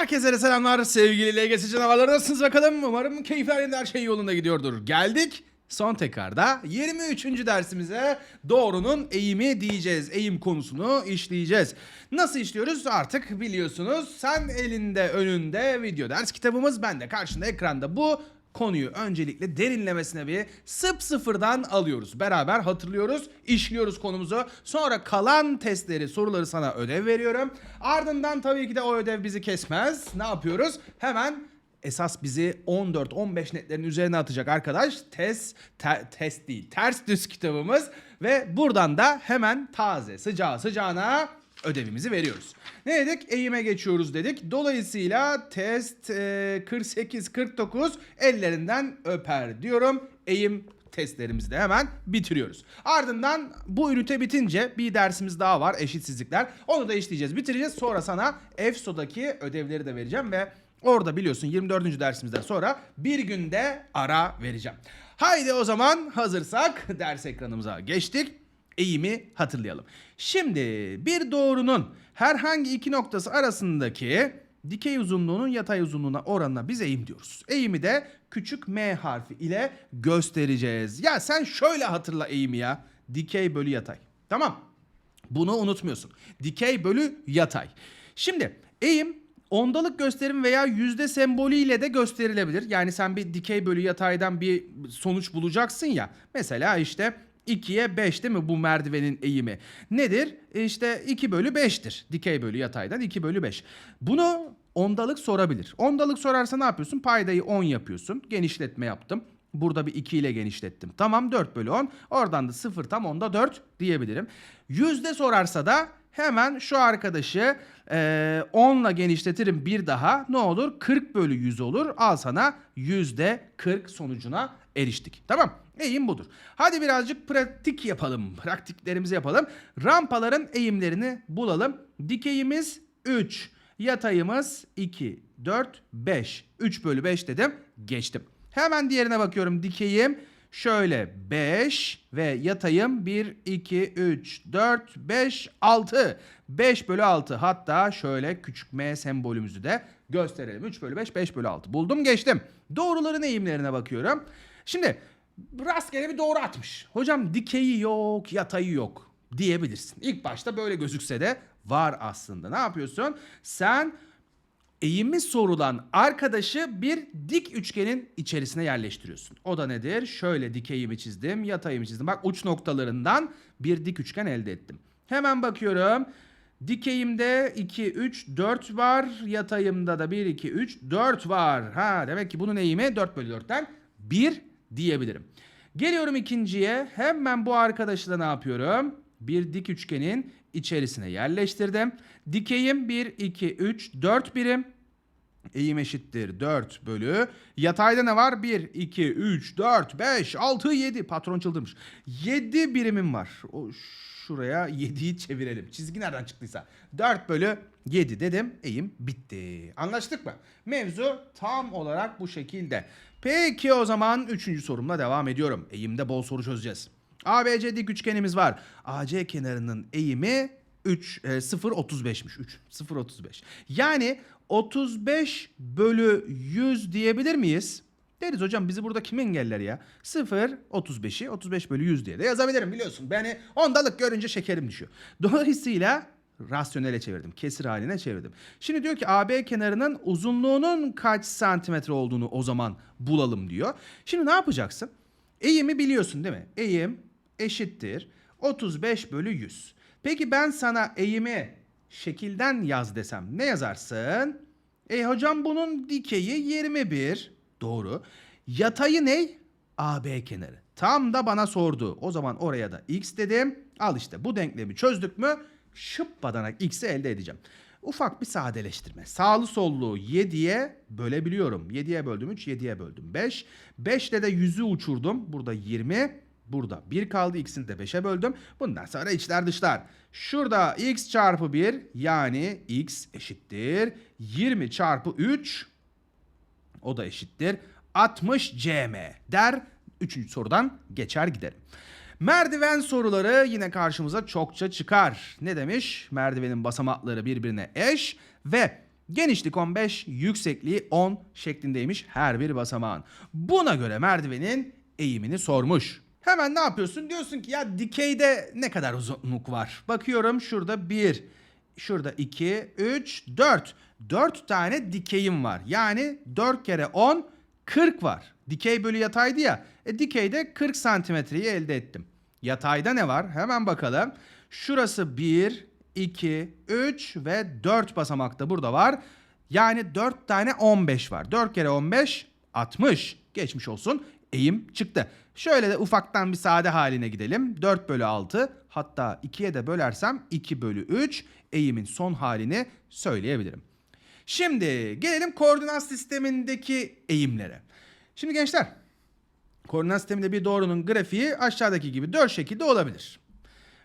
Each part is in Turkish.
Herkese de selamlar sevgili LGS canavarları nasılsınız bakalım? Umarım keyifler her şey yolunda gidiyordur. Geldik son tekrarda 23. dersimize doğrunun eğimi diyeceğiz. Eğim konusunu işleyeceğiz. Nasıl işliyoruz artık biliyorsunuz. Sen elinde önünde video ders kitabımız ben de karşında ekranda bu konuyu öncelikle derinlemesine bir sıfırdan alıyoruz. Beraber hatırlıyoruz, işliyoruz konumuzu. Sonra kalan testleri, soruları sana ödev veriyorum. Ardından tabii ki de o ödev bizi kesmez. Ne yapıyoruz? Hemen esas bizi 14-15 netlerin üzerine atacak arkadaş test te- test değil ters düz kitabımız ve buradan da hemen taze sıcağı sıcağına ödevimizi veriyoruz. Ne dedik? Eğime geçiyoruz dedik. Dolayısıyla test e, 48-49 ellerinden öper diyorum. Eğim testlerimizi de hemen bitiriyoruz. Ardından bu ünite bitince bir dersimiz daha var eşitsizlikler. Onu da işleyeceğiz, bitireceğiz. Sonra sana EFSO'daki ödevleri de vereceğim ve orada biliyorsun 24. dersimizden sonra bir günde ara vereceğim. Haydi o zaman hazırsak ders ekranımıza geçtik eğimi hatırlayalım. Şimdi bir doğrunun herhangi iki noktası arasındaki dikey uzunluğunun yatay uzunluğuna oranına biz eğim diyoruz. Eğimi de küçük m harfi ile göstereceğiz. Ya sen şöyle hatırla eğimi ya. Dikey bölü yatay. Tamam. Bunu unutmuyorsun. Dikey bölü yatay. Şimdi eğim ondalık gösterim veya yüzde sembolüyle de gösterilebilir. Yani sen bir dikey bölü yataydan bir sonuç bulacaksın ya. Mesela işte 2'ye 5 değil mi bu merdivenin eğimi? Nedir? E İşte 2 bölü 5'tir. Dikey bölü yataydan 2 bölü 5. Bunu ondalık sorabilir. Ondalık sorarsa ne yapıyorsun? Paydayı 10 yapıyorsun. Genişletme yaptım. Burada bir 2 ile genişlettim. Tamam 4 bölü 10. Oradan da 0 tam onda 4 diyebilirim. Yüzde sorarsa da hemen şu arkadaşı e, 10 ile genişletirim bir daha. Ne olur? 40 bölü 100 olur. Al sana yüzde 40 sonucuna eriştik. Tamam. Eğim budur. Hadi birazcık pratik yapalım. Praktiklerimizi yapalım. Rampaların eğimlerini bulalım. Dikeyimiz 3. Yatayımız 2, 4, 5. 3 bölü 5 dedim. Geçtim. Hemen diğerine bakıyorum. Dikeyim şöyle 5 ve yatayım 1, 2, 3, 4, 5, 6. 5 bölü 6 hatta şöyle küçük m sembolümüzü de gösterelim. 3 bölü 5, 5 bölü 6. Buldum geçtim. Doğruların eğimlerine bakıyorum. Şimdi rastgele bir doğru atmış. Hocam dikeyi yok, yatayı yok diyebilirsin. İlk başta böyle gözükse de var aslında. Ne yapıyorsun? Sen eğimi sorulan arkadaşı bir dik üçgenin içerisine yerleştiriyorsun. O da nedir? Şöyle dikeyimi çizdim, yatayımı çizdim. Bak uç noktalarından bir dik üçgen elde ettim. Hemen bakıyorum. Dikeyimde 2, 3, 4 var. Yatayımda da 1, 2, 3, 4 var. Ha demek ki bunun eğimi 4 bölü 4'ten 1 diyebilirim. Geliyorum ikinciye. Hemen bu arkadaşı da ne yapıyorum? Bir dik üçgenin içerisine yerleştirdim. Dikeyim 1, 2, 3, 4 birim. Eğim eşittir 4 bölü. Yatayda ne var? 1, 2, 3, 4, 5, 6, 7. Patron çıldırmış. 7 birimim var. O şuraya 7'yi çevirelim. Çizgi nereden çıktıysa. 4 bölü 7 dedim. Eğim bitti. Anlaştık mı? Mevzu tam olarak bu şekilde. Peki o zaman 3. sorumla devam ediyorum. Eğimde bol soru çözeceğiz. ABC dik üçgenimiz var. AC kenarının eğimi 3 e, 0 35'miş 3 0 35. Yani 35 bölü 100 diyebilir miyiz? Deriz hocam bizi burada kim engeller ya? 0 35'i 35 bölü 100 diye de yazabilirim biliyorsun. Beni ondalık görünce şekerim düşüyor. Dolayısıyla rasyonele çevirdim. Kesir haline çevirdim. Şimdi diyor ki AB kenarının uzunluğunun kaç santimetre olduğunu o zaman bulalım diyor. Şimdi ne yapacaksın? Eğimi biliyorsun değil mi? Eğim eşittir 35 bölü 100. Peki ben sana eğimi şekilden yaz desem ne yazarsın? E hocam bunun dikeyi 21. Doğru. Yatayı ne? AB kenarı. Tam da bana sordu. O zaman oraya da x dedim. Al işte bu denklemi çözdük mü şıp badanak x'i elde edeceğim. Ufak bir sadeleştirme. Sağlı sollu 7'ye bölebiliyorum. 7'ye böldüm 3, 7'ye böldüm 5. 5 ile de 100'ü uçurdum. Burada 20. Burada 1 kaldı. X'ini de 5'e böldüm. Bundan sonra içler dışlar. Şurada x çarpı 1 yani x eşittir. 20 çarpı 3 o da eşittir. 60 cm der. Üçüncü sorudan geçer giderim. Merdiven soruları yine karşımıza çokça çıkar. Ne demiş? Merdivenin basamakları birbirine eş ve Genişlik 15, yüksekliği 10 şeklindeymiş her bir basamağın. Buna göre merdivenin eğimini sormuş. Hemen ne yapıyorsun? Diyorsun ki ya dikeyde ne kadar uzunluk var? Bakıyorum şurada 1, şurada 2, 3, 4. 4 tane dikeyim var. Yani 4 kere 10, 40 var. Dikey bölü yataydı ya. E, dikeyde 40 santimetreyi elde ettim. Yatayda ne var? Hemen bakalım. Şurası 1, 2, 3 ve 4 basamakta burada var. Yani 4 tane 15 var. 4 kere 15 60. Geçmiş olsun. Eğim çıktı. Şöyle de ufaktan bir sade haline gidelim. 4 bölü 6 hatta 2'ye de bölersem 2 bölü 3 eğimin son halini söyleyebilirim. Şimdi gelelim koordinat sistemindeki eğimlere. Şimdi gençler koordinat sisteminde bir doğrunun grafiği aşağıdaki gibi 4 şekilde olabilir.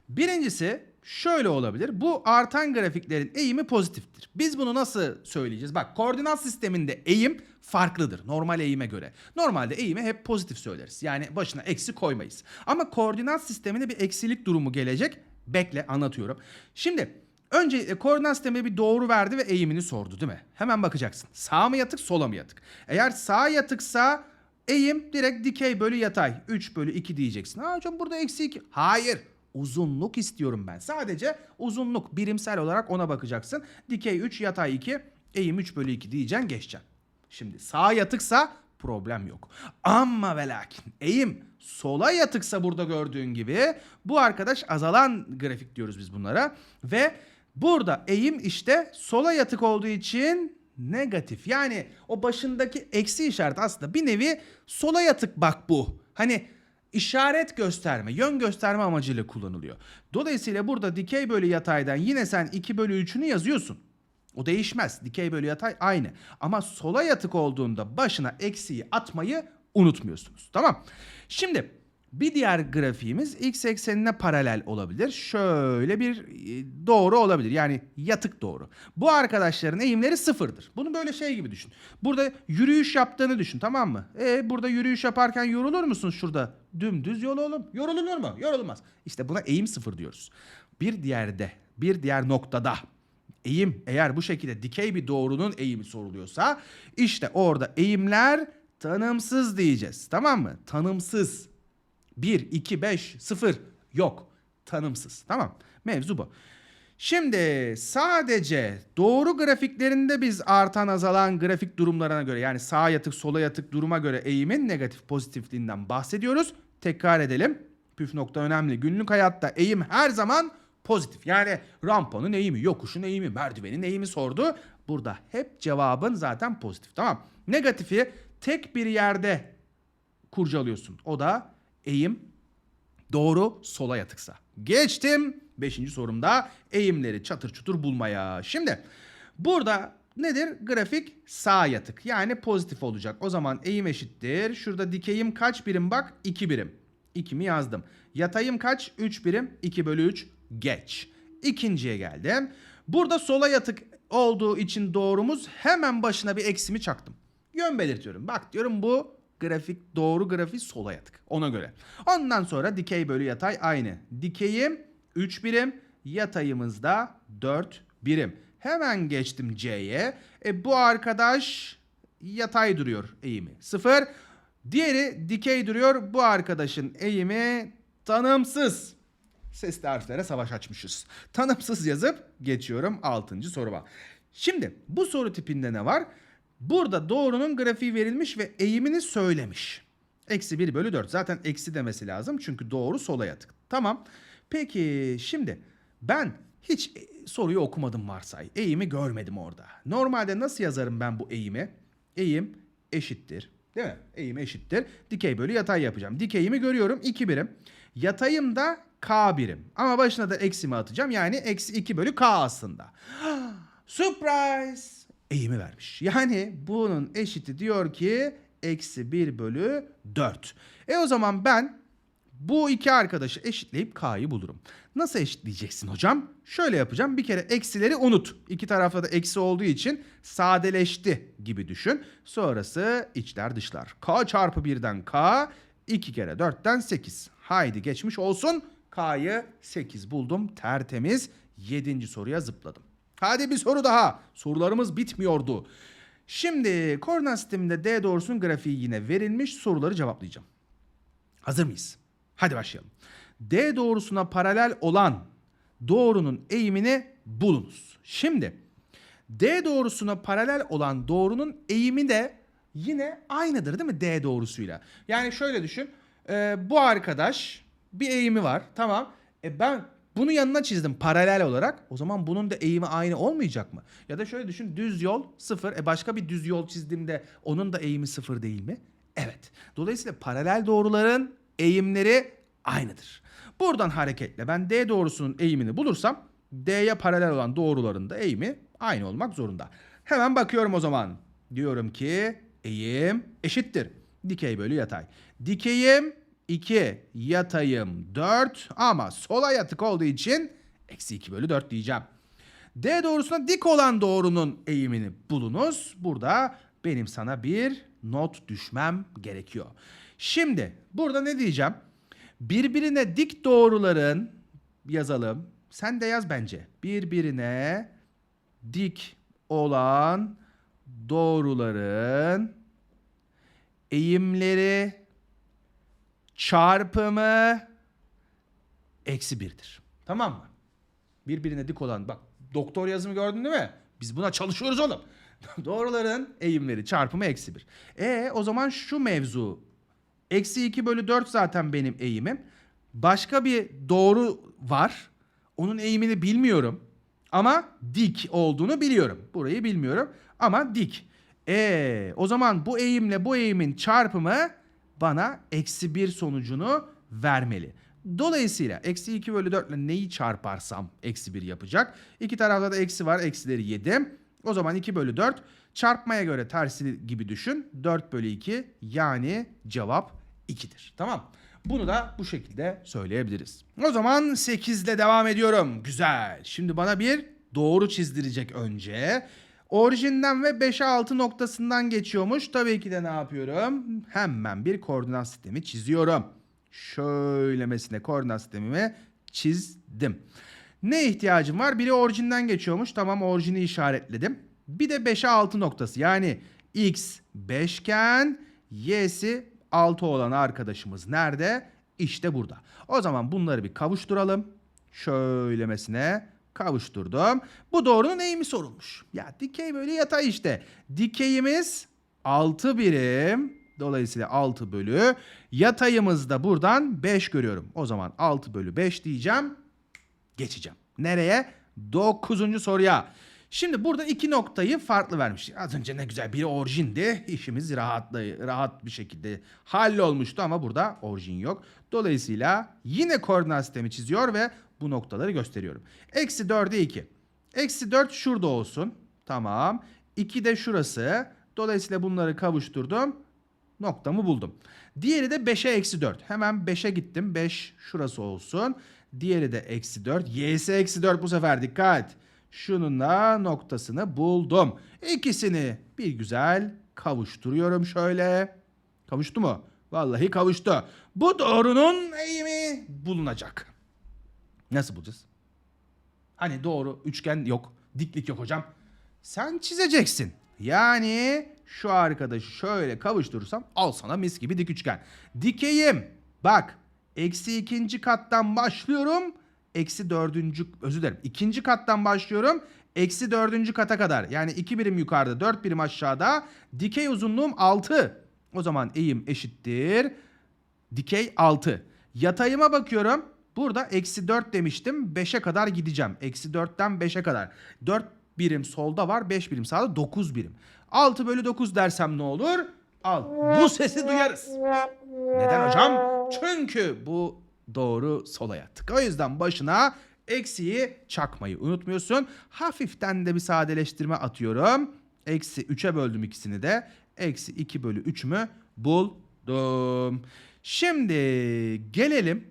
Birincisi şöyle olabilir. Bu artan grafiklerin eğimi pozitiftir. Biz bunu nasıl söyleyeceğiz? Bak koordinat sisteminde eğim farklıdır normal eğime göre. Normalde eğimi hep pozitif söyleriz. Yani başına eksi koymayız. Ama koordinat sisteminde bir eksilik durumu gelecek. Bekle anlatıyorum. Şimdi önce e, koordinat sistemi bir doğru verdi ve eğimini sordu değil mi? Hemen bakacaksın. Sağ mı yatık sola mı yatık? Eğer sağ yatıksa eğim direkt dikey bölü yatay. 3 bölü 2 diyeceksin. Ha hocam burada eksi 2. Hayır uzunluk istiyorum ben. Sadece uzunluk birimsel olarak ona bakacaksın. Dikey 3 yatay 2 eğim 3 bölü 2 diyeceksin geçeceksin. Şimdi sağa yatıksa problem yok. Ama ve lakin eğim sola yatıksa burada gördüğün gibi bu arkadaş azalan grafik diyoruz biz bunlara. Ve burada eğim işte sola yatık olduğu için negatif. Yani o başındaki eksi işareti aslında bir nevi sola yatık bak bu. Hani işaret gösterme, yön gösterme amacıyla kullanılıyor. Dolayısıyla burada dikey bölü yataydan yine sen 2 bölü 3'ünü yazıyorsun. O değişmez. Dikey bölü yatay aynı. Ama sola yatık olduğunda başına eksiği atmayı unutmuyorsunuz. Tamam. Şimdi bir diğer grafiğimiz x eksenine paralel olabilir. Şöyle bir e, doğru olabilir. Yani yatık doğru. Bu arkadaşların eğimleri sıfırdır. Bunu böyle şey gibi düşün. Burada yürüyüş yaptığını düşün tamam mı? E burada yürüyüş yaparken yorulur musun şurada? Dümdüz yol oğlum. Yorulur mu? Yorulmaz. İşte buna eğim sıfır diyoruz. Bir diğerde, bir diğer noktada eğim eğer bu şekilde dikey bir doğrunun eğimi soruluyorsa işte orada eğimler tanımsız diyeceğiz. Tamam mı? Tanımsız. 1, 2, 5, 0 yok. Tanımsız. Tamam. Mevzu bu. Şimdi sadece doğru grafiklerinde biz artan azalan grafik durumlarına göre yani sağ yatık sola yatık duruma göre eğimin negatif pozitifliğinden bahsediyoruz. Tekrar edelim. Püf nokta önemli. Günlük hayatta eğim her zaman pozitif. Yani rampanın eğimi, yokuşun eğimi, merdivenin eğimi sordu. Burada hep cevabın zaten pozitif. Tamam. Negatifi tek bir yerde kurcalıyorsun. O da eğim doğru sola yatıksa. Geçtim 5. sorumda eğimleri çatır çutur bulmaya. Şimdi burada nedir? Grafik sağ yatık yani pozitif olacak. O zaman eğim eşittir. Şurada dikeyim kaç birim bak? 2 birim. 2'mi yazdım. Yatayım kaç? 3 birim. 2 bölü 3 geç. İkinciye geldim. Burada sola yatık olduğu için doğrumuz hemen başına bir eksimi çaktım. Yön belirtiyorum. Bak diyorum bu grafik doğru grafik sola yatık. Ona göre. Ondan sonra dikey bölü yatay aynı. Dikeyim 3 birim. Yatayımız da 4 birim. Hemen geçtim C'ye. E, bu arkadaş yatay duruyor eğimi. 0. Diğeri dikey duruyor. Bu arkadaşın eğimi tanımsız. Sesli harflere savaş açmışız. Tanımsız yazıp geçiyorum 6. soruma. Şimdi bu soru tipinde ne var? Burada doğrunun grafiği verilmiş ve eğimini söylemiş. Eksi 1 bölü 4. Zaten eksi demesi lazım çünkü doğru sola yatık. Tamam. Peki şimdi ben hiç e, soruyu okumadım varsay. Eğimi görmedim orada. Normalde nasıl yazarım ben bu eğimi? Eğim eşittir. Değil mi? Eğim eşittir. Dikey bölü yatay yapacağım. Dikeyimi görüyorum 2 birim. Yatayım da k birim. Ama başına da eksimi atacağım. Yani eksi 2 bölü k aslında. Surprise! Eğimi vermiş. Yani bunun eşiti diyor ki eksi 1 bölü 4. E o zaman ben bu iki arkadaşı eşitleyip k'yı bulurum. Nasıl eşitleyeceksin hocam? Şöyle yapacağım. Bir kere eksileri unut. İki tarafta da eksi olduğu için sadeleşti gibi düşün. Sonrası içler dışlar. k çarpı 1'den k, 2 kere 4'ten 8. Haydi geçmiş olsun. K'yı 8 buldum tertemiz. 7. soruya zıpladım. Hadi bir soru daha. Sorularımız bitmiyordu. Şimdi koordinat sisteminde D doğrusunun grafiği yine verilmiş. Soruları cevaplayacağım. Hazır mıyız? Hadi başlayalım. D doğrusuna paralel olan doğrunun eğimini bulunuz. Şimdi D doğrusuna paralel olan doğrunun eğimi de yine aynıdır değil mi D doğrusuyla? Yani şöyle düşün. Ee, bu arkadaş bir eğimi var. Tamam. E ben bunu yanına çizdim paralel olarak. O zaman bunun da eğimi aynı olmayacak mı? Ya da şöyle düşün. Düz yol sıfır. E başka bir düz yol çizdiğimde onun da eğimi sıfır değil mi? Evet. Dolayısıyla paralel doğruların eğimleri aynıdır. Buradan hareketle ben D doğrusunun eğimini bulursam D'ye paralel olan doğruların da eğimi aynı olmak zorunda. Hemen bakıyorum o zaman. Diyorum ki eğim eşittir. Dikey bölü yatay. Dikeyim 2, yatayım 4 ama sola yatık olduğu için eksi 2 bölü 4 diyeceğim. D doğrusuna dik olan doğrunun eğimini bulunuz. Burada benim sana bir not düşmem gerekiyor. Şimdi burada ne diyeceğim? Birbirine dik doğruların yazalım. Sen de yaz bence. Birbirine dik olan doğruların eğimleri çarpımı eksi birdir. Tamam mı? Birbirine dik olan bak doktor yazımı gördün değil mi? Biz buna çalışıyoruz oğlum. Doğruların eğimleri çarpımı eksi bir. E o zaman şu mevzu eksi 2 bölü 4 zaten benim eğimim. Başka bir doğru var. Onun eğimini bilmiyorum. Ama dik olduğunu biliyorum. Burayı bilmiyorum ama dik. E o zaman bu eğimle bu eğimin çarpımı bana eksi 1 sonucunu vermeli. Dolayısıyla eksi 2 bölü 4 ile neyi çarparsam eksi 1 yapacak. İki tarafta da eksi var. Eksileri yedim. O zaman 2 bölü 4 çarpmaya göre tersi gibi düşün. 4 bölü 2 yani cevap 2'dir. Tamam. Bunu da bu şekilde söyleyebiliriz. O zaman 8 ile devam ediyorum. Güzel. Şimdi bana bir doğru çizdirecek önce. Orijinden ve 5'e 6 noktasından geçiyormuş. Tabii ki de ne yapıyorum? Hemen bir koordinat sistemi çiziyorum. Şöylemesine koordinat sistemimi çizdim. Ne ihtiyacım var? Biri orijinden geçiyormuş. Tamam orijini işaretledim. Bir de 5'e 6 noktası. Yani x 5 iken y'si 6 olan arkadaşımız nerede? İşte burada. O zaman bunları bir kavuşturalım. Şöylemesine kavuşturdum. Bu doğrunun eğimi sorulmuş. Ya dikey böyle yatay işte. Dikeyimiz 6 birim. Dolayısıyla 6 bölü. Yatayımız da buradan 5 görüyorum. O zaman 6 bölü 5 diyeceğim. Geçeceğim. Nereye? 9. soruya. Şimdi burada iki noktayı farklı vermiş. Az önce ne güzel biri orijindi. İşimiz rahatla, rahat bir şekilde hallolmuştu ama burada orijin yok. Dolayısıyla yine koordinat sistemi çiziyor ve bu noktaları gösteriyorum. Eksi 4'e 2. Eksi 4 şurada olsun. Tamam. 2 de şurası. Dolayısıyla bunları kavuşturdum. Noktamı buldum. Diğeri de 5'e eksi 4. Hemen 5'e gittim. 5 şurası olsun. Diğeri de eksi 4. Y'si eksi 4 bu sefer dikkat. Şununla noktasını buldum. İkisini bir güzel kavuşturuyorum şöyle. Kavuştu mu? Vallahi kavuştu. Bu doğrunun eğimi bulunacak. Nasıl bulacağız? Hani doğru üçgen yok, diklik yok hocam. Sen çizeceksin. Yani şu arkadaşı şöyle kavuşturursam al sana mis gibi dik üçgen. Dikeyim. Bak eksi ikinci kattan başlıyorum. Eksi dördüncü özür dilerim. ikinci kattan başlıyorum. Eksi dördüncü kata kadar. Yani iki birim yukarıda dört birim aşağıda. Dikey uzunluğum 6. O zaman eğim eşittir. Dikey 6. Yatayıma bakıyorum. Burada eksi 4 demiştim. 5'e kadar gideceğim. Eksi 4'ten 5'e kadar. 4 birim solda var. 5 birim sağda 9 birim. 6 bölü 9 dersem ne olur? Al. Bu sesi duyarız. Neden hocam? Çünkü bu doğru sola yattık. O yüzden başına eksiyi çakmayı unutmuyorsun. Hafiften de bir sadeleştirme atıyorum. Eksi 3'e böldüm ikisini de. Eksi 2 bölü 3'ümü buldum. Şimdi gelelim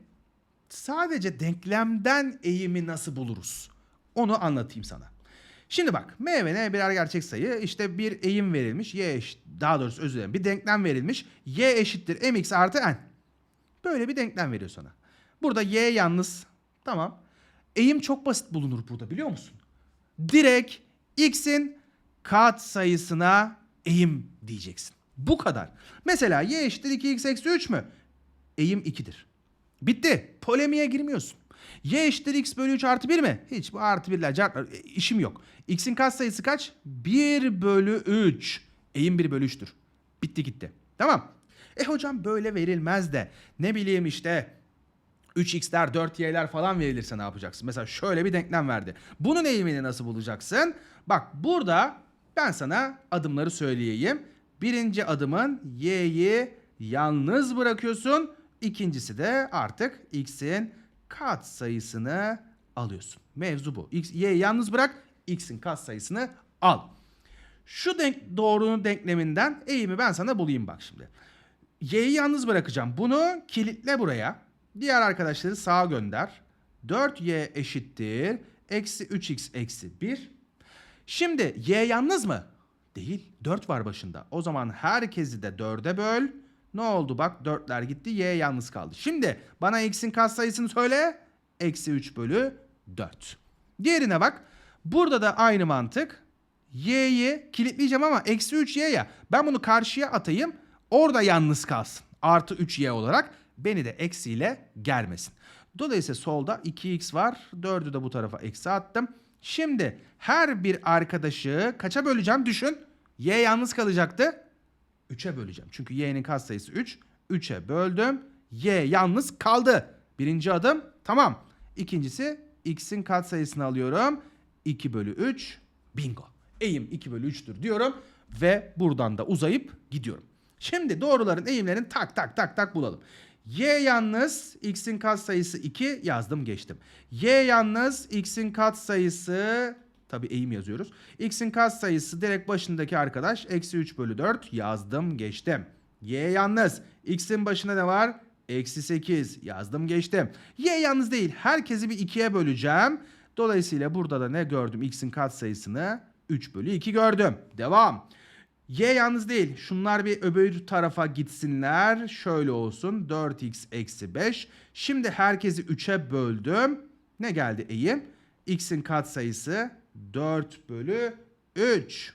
sadece denklemden eğimi nasıl buluruz? Onu anlatayım sana. Şimdi bak m ve n birer gerçek sayı işte bir eğim verilmiş y eşit, daha doğrusu özür dilerim bir denklem verilmiş y eşittir mx artı n. Böyle bir denklem veriyor sana. Burada y yalnız tamam. Eğim çok basit bulunur burada biliyor musun? direkt x'in kat sayısına eğim diyeceksin. Bu kadar. Mesela y eşittir 2x eksi 3 mü? Eğim 2'dir. Bitti. Polemiğe girmiyorsun. Y eşittir x bölü 3 artı 1 mi? Hiç bu artı 1'ler car- e, işim yok. X'in kat sayısı kaç? 1 bölü 3. Eğim 1 bölü 3'tür. Bitti gitti. Tamam. E hocam böyle verilmez de ne bileyim işte 3x'ler 4y'ler falan verilirse ne yapacaksın? Mesela şöyle bir denklem verdi. Bunun eğimini nasıl bulacaksın? Bak burada ben sana adımları söyleyeyim. Birinci adımın y'yi yalnız bırakıyorsun. İkincisi de artık x'in kat sayısını alıyorsun. Mevzu bu. X, y'yi yalnız bırak, x'in kat sayısını al. Şu denk, doğrunun denkleminden eğimi ben sana bulayım bak şimdi. Y'yi yalnız bırakacağım. Bunu kilitle buraya. Diğer arkadaşları sağa gönder. 4y eşittir. Eksi 3x eksi 1. Şimdi y yalnız mı? Değil. 4 var başında. O zaman herkesi de 4'e böl. Ne oldu bak 4'ler gitti y yalnız kaldı. Şimdi bana x'in katsayısını söyle. Eksi 3 bölü 4. Diğerine bak. Burada da aynı mantık. Y'yi kilitleyeceğim ama eksi 3y ya. Ben bunu karşıya atayım. Orada yalnız kalsın. Artı 3y olarak beni de eksiyle germesin. Dolayısıyla solda 2x var. 4'ü de bu tarafa eksi attım. Şimdi her bir arkadaşı kaça böleceğim düşün. Y yalnız kalacaktı. 3'e böleceğim. Çünkü y'nin katsayısı 3. 3'e böldüm. Y yalnız kaldı. Birinci adım tamam. İkincisi x'in katsayısını alıyorum. 2 bölü 3 bingo. Eğim 2 bölü 3'tür diyorum. Ve buradan da uzayıp gidiyorum. Şimdi doğruların eğimlerini tak tak tak tak bulalım. Y yalnız x'in katsayısı 2 yazdım geçtim. Y yalnız x'in katsayısı tabi eğim yazıyoruz. X'in katsayısı direkt başındaki arkadaş eksi 3 bölü 4 yazdım geçtim. Y yalnız x'in başına ne var? Eksi 8 yazdım geçtim. Y yalnız değil herkesi bir 2'ye böleceğim. Dolayısıyla burada da ne gördüm? X'in katsayısını 3 bölü 2 gördüm. Devam. Y yalnız değil. Şunlar bir öbür tarafa gitsinler. Şöyle olsun. 4x eksi 5. Şimdi herkesi 3'e böldüm. Ne geldi eğim? X'in katsayısı 4 bölü 3.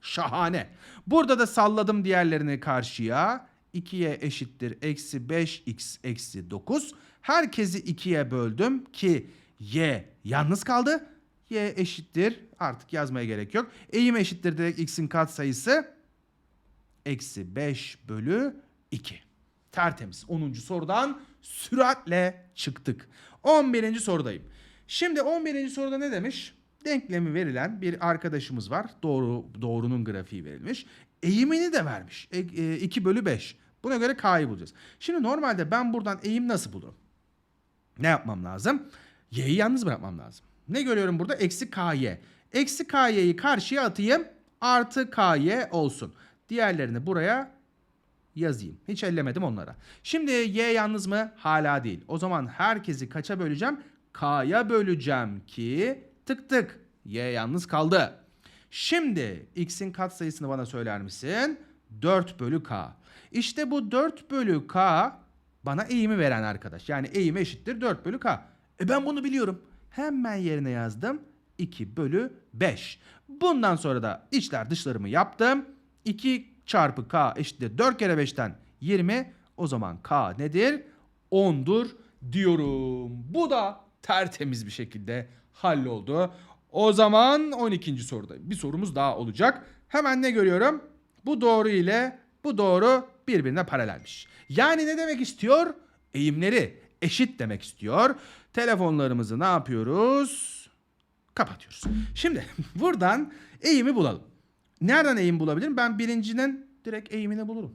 Şahane. Burada da salladım diğerlerini karşıya. 2y eşittir eksi 5x eksi 9. Herkesi 2'ye böldüm ki y yalnız kaldı. Y eşittir artık yazmaya gerek yok. Eğim eşittir direkt x'in katsayısı eksi 5 bölü 2. Tertemiz. 10. sorudan süratle çıktık. 11. sorudayım. Şimdi 11. soruda ne demiş? Denklemi verilen bir arkadaşımız var. Doğru doğrunun grafiği verilmiş. Eğimini de vermiş. E, e, 2 bölü 5. Buna göre k'yı bulacağız. Şimdi normalde ben buradan eğim nasıl bulurum? Ne yapmam lazım? Y'yi yalnız bırakmam lazım. Ne görüyorum burada? Eksi ky. Eksi ky'yi karşıya atayım. Artı ky olsun. Diğerlerini buraya yazayım. Hiç ellemedim onlara. Şimdi y yalnız mı? Hala değil. O zaman herkesi kaça böleceğim? K'ya böleceğim ki tık tık y yalnız kaldı. Şimdi x'in katsayısını bana söyler misin? 4 bölü k. İşte bu 4 bölü k bana eğimi veren arkadaş. Yani eğim eşittir 4 bölü k. E ben bunu biliyorum. Hemen yerine yazdım. 2 bölü 5. Bundan sonra da içler dışlarımı yaptım. 2 çarpı k eşittir 4 kere 5'ten 20. O zaman k nedir? 10'dur diyorum. Bu da tertemiz bir şekilde halloldu. O zaman 12. soruda bir sorumuz daha olacak. Hemen ne görüyorum? Bu doğru ile bu doğru birbirine paralelmiş. Yani ne demek istiyor? Eğimleri eşit demek istiyor. Telefonlarımızı ne yapıyoruz? Kapatıyoruz. Şimdi buradan eğimi bulalım. Nereden eğim bulabilirim? Ben birincinin direkt eğimini bulurum.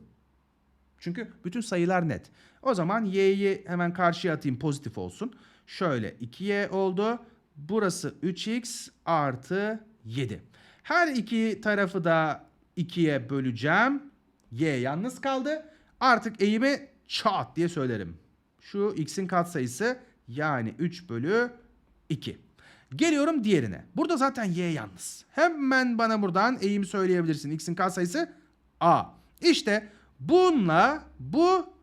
Çünkü bütün sayılar net. O zaman y'yi hemen karşıya atayım pozitif olsun. Şöyle 2y oldu. Burası 3x artı 7. Her iki tarafı da 2'ye böleceğim. Y yalnız kaldı. Artık eğimi çat diye söylerim. Şu x'in katsayısı yani 3 bölü 2. Geliyorum diğerine. Burada zaten y yalnız. Hemen bana buradan eğimi söyleyebilirsin. X'in katsayısı a. İşte bununla bu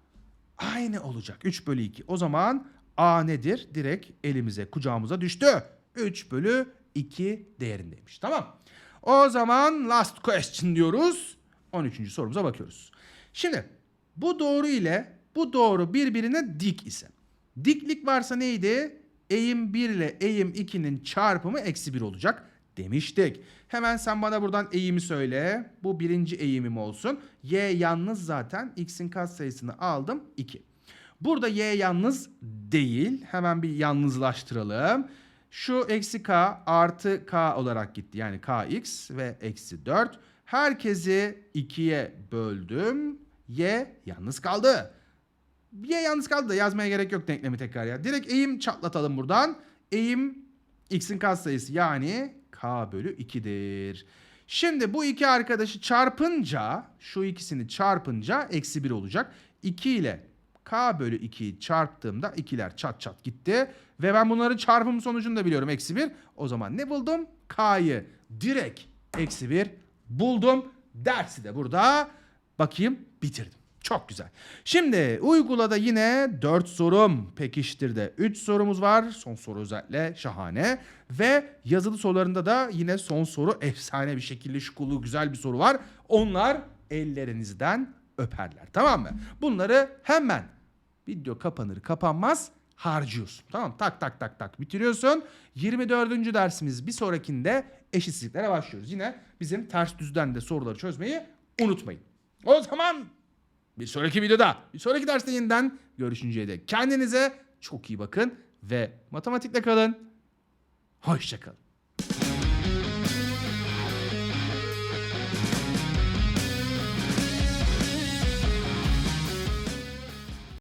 aynı olacak. 3 bölü 2. O zaman a nedir? Direkt elimize kucağımıza düştü. 3 bölü 2 değerindeymiş. Tamam. O zaman last question diyoruz. 13. sorumuza bakıyoruz. Şimdi bu doğru ile bu doğru birbirine dik ise. Diklik varsa neydi? Eğim 1 ile eğim 2'nin çarpımı eksi 1 olacak demiştik. Hemen sen bana buradan eğimi söyle. Bu birinci eğimim olsun. Y yalnız zaten x'in katsayısını aldım 2. Burada y yalnız değil. Hemen bir yalnızlaştıralım. Şu eksi k artı k olarak gitti. Yani kx ve eksi 4. Herkesi 2'ye böldüm. Y yalnız kaldı. Y yalnız kaldı da yazmaya gerek yok denklemi tekrar ya. Direkt eğim çatlatalım buradan. Eğim x'in katsayısı yani k bölü 2'dir. Şimdi bu iki arkadaşı çarpınca şu ikisini çarpınca eksi 1 olacak. 2 ile k bölü 2'yi çarptığımda ikiler çat çat gitti. Ve ben bunları çarpım sonucunu da biliyorum eksi 1. O zaman ne buldum? K'yı direkt eksi 1 buldum. Dersi de burada bakayım bitirdim. Çok güzel. Şimdi uygulada yine 4 sorum. Pekiştir'de 3 sorumuz var. Son soru özellikle şahane. Ve yazılı sorularında da yine son soru efsane bir şekilde şukulu güzel bir soru var. Onlar ellerinizden öperler. Tamam mı? Bunları hemen video kapanır kapanmaz harcıyorsun. Tamam tak tak tak tak bitiriyorsun. 24. dersimiz bir sonrakinde eşitsizliklere başlıyoruz. Yine bizim ters düzden de soruları çözmeyi unutmayın. O zaman bir sonraki videoda, bir sonraki derste yeniden görüşünceye dek kendinize çok iyi bakın ve matematikle kalın. Hoşçakalın.